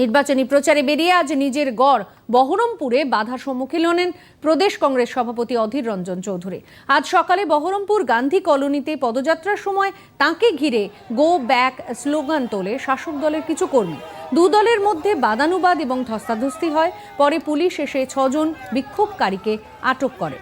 নির্বাচনী প্রচারে বেরিয়ে আজ নিজের গড় বহরমপুরে বাধার সম্মুখীন হলেন প্রদেশ কংগ্রেস সভাপতি অধীর রঞ্জন চৌধুরী। আজ সকালে বহরমপুর গান্ধী কলোনিতে পদযাত্রার সময় তাঁকে ঘিরে গো ব্যাক স্লোগান তোলে শাসক দলের কিছু কর্মী। দু দলের মধ্যে বাদানুবাদ এবং ধস্তাধস্তি হয়। পরে পুলিশ এসে ছজন বিক্ষোভকারীকে আটক করে।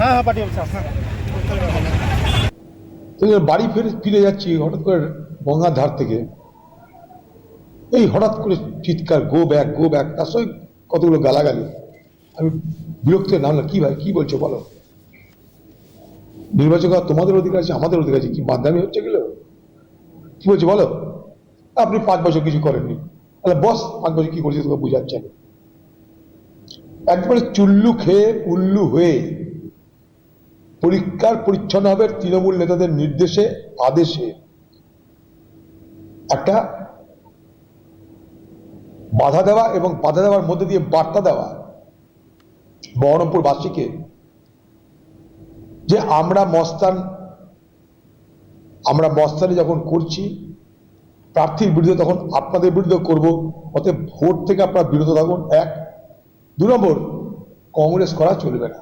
হ্যাঁ পার্টি অফিসার হ্যাঁ তো এবার বাড়ি ফিরে ফিরে যাচ্ছি, হঠাৎ করে গঙ্গার ধার থেকে। এই হঠাৎ করে চিৎকার গো ব্যাক গো ব্যাক তার সঙ্গে কতগুলো গালাগালি। আমি বিরক্ত নামলাম কি ভাই, কি বলছো, বলো। নির্বাচন করা তোমাদের অধিকার আছে, আমাদের অধিকার আছে। কি বাদামি হচ্ছে গেল কি বলছো বলো? আপনি পাঁচ বছর কিছু করেননি। তাহলে বস, পাঁচ বছর কি করেছে তোকে বুঝাচ্ছে আমি। একবারে চুল্লু খেয়ে উল্লু হয়ে পরিষ্কার পরিচ্ছন্ন হবে তৃণমূল নেতাদের নির্দেশে, আদেশে। একটা বাধা দেওয়া এবং বাধা দেওয়ার মধ্যে দিয়ে বার্তা দেওয়া। বহরমপুরবাসীকে যে আমরা মস্তান, আমরা মস্তানি যখন করছি, প্রার্থীর বিরুদ্ধে তখন আপনাদের বিরুদ্ধে করব, অতএব ভোট থেকে আপনারা বিরত থাকুন। এক। দু নম্বর, কংগ্রেস করা চলবে না।